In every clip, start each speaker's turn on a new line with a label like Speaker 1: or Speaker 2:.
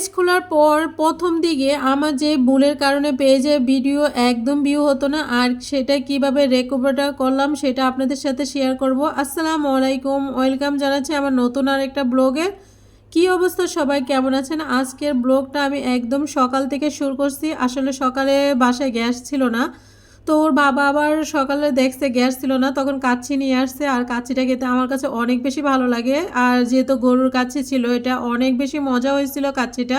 Speaker 1: Page খোলার পর প্রথম দিকে আমার যে ভুলের কারণে পেজে ভিডিও একদম ভিউ হতো না, আর সেটা কীভাবে রেকভার করলাম সেটা আপনাদের সাথে শেয়ার করব। আসসালামু আলাইকুম, ওয়েলকাম জানাচ্ছি আমার নতুন আর একটা ব্লগে। কি অবস্থা সবাই, কেমন আছেন? আজকের ব্লগটা আমি একদম সকাল থেকে শুরু করছি। আসলে সকালে বাসায় গ্যাস ছিল না। তো ওর বাবা আবার সকালে দেখছে, গ্যাস ছিল না, তখন কাচ্ছি নিয়ে আসছে, আর কাচ্ছিটা খেতে আমার কাছে অনেক বেশি ভালো লাগে। আর যেহেতু গরুর কাচ্ছি ছিল, এটা অনেক বেশি মজা হয়েছিল কাচ্ছিটা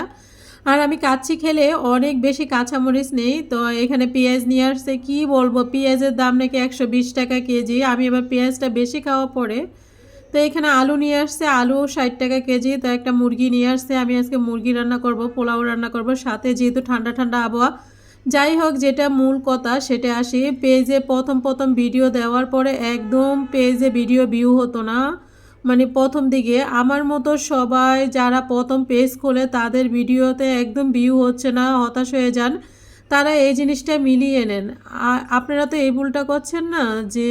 Speaker 1: আর আমি কাচ্ছি খেলে অনেক বেশি কাঁচামরিচ নেই, তো এখানে পেঁয়াজ নিয়ে আসছে, কি বলব? পেঁয়াজের দাম নাকি একশো বিশ টাকা কেজি, আমি এবার পেঁয়াজটা বেশি খাওয়া পরে। তো এখানে আলু নিয়ে আসছে, আলু ষাট টাকা কেজি, তো একটা মুরগি নিয়ে আসছে, আমি আজকে মুরগি রান্না করব, পোলাও রান্না করব, সাথে যেহেতু ঠান্ডা ঠান্ডা আবহাওয়া যাই হোক যেটা মূল কথা সেটা আসি, পেজে প্রথম প্রথম ভিডিও দেওয়ার পরে একদম পেজে ভিডিও ভিউ হতো না। মানে প্রথম দিকে আমার মতো সবাই যারা প্রথম পেজ খোলে তাদের ভিডিওতে একদম ভিউ হচ্ছে না, হতাশ হয়ে যান। তারা এই জিনিসটা মিলিয়ে নেন। আপনারা তো এই ভুলটা করছেন না যে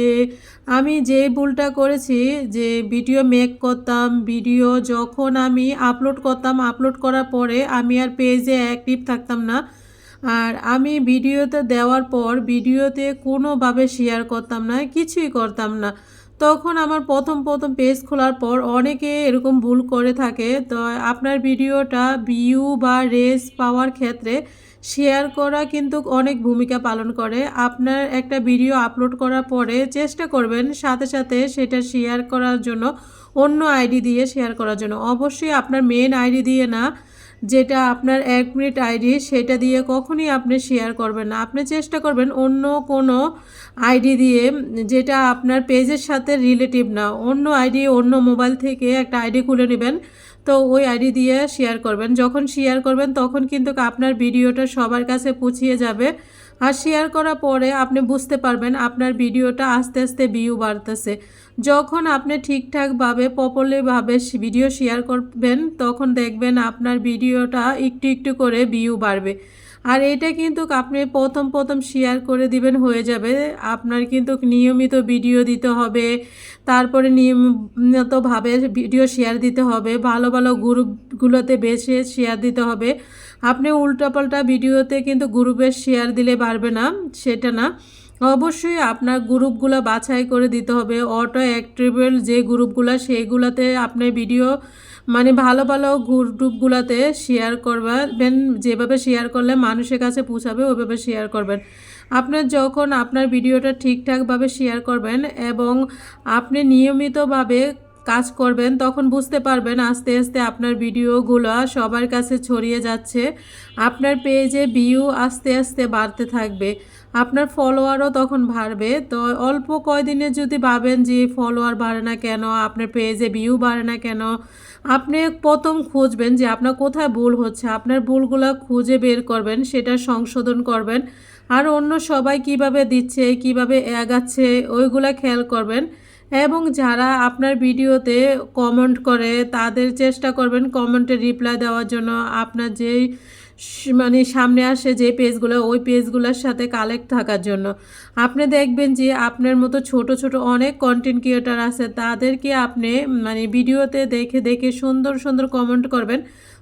Speaker 1: আমি যে ভুলটা করেছি, যে ভিডিও মেক করতাম, ভিডিও যখন আমি আপলোড করতাম আপলোড করার পরে আমি আর পেজে অ্যাক্টিভ থাকতাম না। আর আমি ভিডিওতে দেওয়ার পর ভিডিওতে কোনোভাবে শেয়ার করতাম না, কিছুই করতাম না। তখন আমার প্রথম প্রথম পেজ খোলার পর অনেকে এরকম ভুল করে থাকে। তো আপনার ভিডিওটা ভিউ বা রেস পাওয়ার ক্ষেত্রে শেয়ার করা কিন্তু অনেক ভূমিকা পালন করে। আপনার একটা ভিডিও আপলোড করার পরে চেষ্টা করবেন সাথে সাথে সেটা শেয়ার করার জন্য, অন্য আইডি দিয়ে শেয়ার করার জন্য। অবশ্যই আপনার মেন আইডি দিয়ে না যেটা আপনার এক মিনিট আইডি, সেটা দিয়ে কখনই আপনি শেয়ার করবেন না। আপনি চেষ্টা করবেন অন্য কোনো আইডি দিয়ে, যেটা আপনার পেজের সাথে রিলেটিভ না। অন্য আইডি, অন্য মোবাইল থেকে একটা আইডি খুলে নেবেন, তো ওই আইডি দিয়ে শেয়ার করবেন। যখন শেয়ার করবেন, তখন কিন্তু আপনার ভিডিওটা সবার কাছে পৌঁছিয়ে যাবে। আর শেয়ার করার পরে আপনি বুঝতে পারবেন আপনার ভিডিওটা আস্তে আস্তে ভিউ বাড়তেছে। যখন আপনি ঠিকঠাকভাবে প্রপারলিভাবে ভিডিও শেয়ার করবেন, তখন দেখবেন আপনার ভিডিওটা একটু একটু করে ভিউ বাড়বে। আর এটা কিন্তু আপনি প্রথম প্রথম শেয়ার করে দিবেন, হয়ে যাবে। আপনার কিন্তু নিয়মিত ভিডিও দিতে হবে, তারপরে নিয়মিতভাবে ভিডিও শেয়ার দিতে হবে, ভালো ভালো গ্রুপগুলোতে বেছে শেয়ার দিতে হবে। আপনি উল্টাপাল্টা ভিডিওতে কিন্তু গ্রুপে শেয়ার দিলে পারবে না, সেটা না। অবশ্যই আপনার গ্রুপগুলো বাছাই করে দিতে হবে। অটো অ্যাক্টিভেল যে গ্রুপগুলো সেইগুলোতে আপনার ভিডিও মানে ভালো ভালো গ্রুপগুলোতে শেয়ার করবেন। যেভাবে শেয়ার করলে মানুষের কাছে পৌঁছাবে, ওইভাবে শেয়ার করবেন। আপনার যখন আপনার ভিডিওটা ঠিকঠাকভাবে শেয়ার করবেন এবং আপনি নিয়মিতভাবে কাজ করবেন, তখন বুঝতে পারবেন আস্তে আস্তে আপনার ভিডিওগুলো সবার কাছে ছড়িয়ে যাচ্ছে। আপনার পেজে ভিউ আস্তে আস্তে বাড়তে থাকবে। আপনার ফলোয়ারও তখন বাড়বে। তো অল্প কয়দিনে যদি ভাবেন যে ফলোয়ার বাড়ে না কেন, আপনার পেজে ভিউ বাড়ে না কেন, আপনি প্রথম খুঁজবেন যে আপনার কোথায় ভুল হচ্ছে। আপনার ভুলগুলো খুঁজে বের করবেন, সেটা সংশোধন করবেন। আর অন্য সবাই কীভাবে দিচ্ছে, কীভাবে এগাচ্ছে, ওইগুলা খেয়াল করবেন। এবং যারা আপনার ভিডিওতে কমেন্ট করে, তাদের চেষ্টা করবেন কমেন্টে রিপ্লাই দেওয়ার জন্য। আপনার যেই মানে সামনে আসে যে পেজগুলো ওই পেজগুলোর সাথে কালেক্ট থাকার জন্য। আপনি দেখবেন যে আপনার মতো ছোট ছোট অনেক কন্টেন্ট ক্রিয়েটার আছে, তাদেরকে আপনি মানে ভিডিওতে দেখে দেখে সুন্দর সুন্দর কমেন্ট করবেন।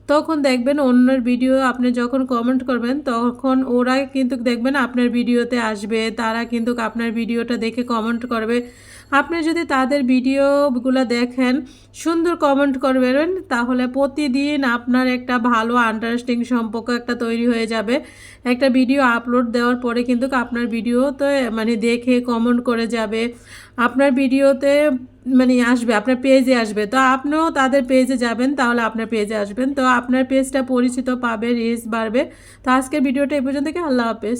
Speaker 1: তখন দেখবেন অন্যের ভিডিও আপনি যখন কমেন্ট করবেন, তখন ওরা কিন্তু দেখবেন আপনার ভিডিওতে আসবে, তারা কিন্তু আপনার ভিডিওটা দেখে কমেন্ট করবে। আপনি যদি তাদের ভিডিওগুলো দেখেন, সুন্দর কমেন্ট করবেন তাহলে প্রতিদিন আপনার একটা ভালো আন্ডারস্ট্যান্ডিং সম্পর্ক একটা তৈরি হয়ে যাবে। একটা ভিডিও আপলোড দেওয়ার পরে কিন্তু আপনার ভিডিওতে মানে দেখে কমেন্ট করে যাবে। আপনার ভিডিওতে মানে আসবে, আপনার পেজে আসবে। তো আপনিও তাদের পেজে যাবেন, তাহলে আপনার পেজে আসবেন। তো আপনার পেজটা পরিচিত পাবে রিচ বাড়বে। তো আজকের ভিডিওটা এই পর্যন্ত কি আল্লাহ হাফেজ।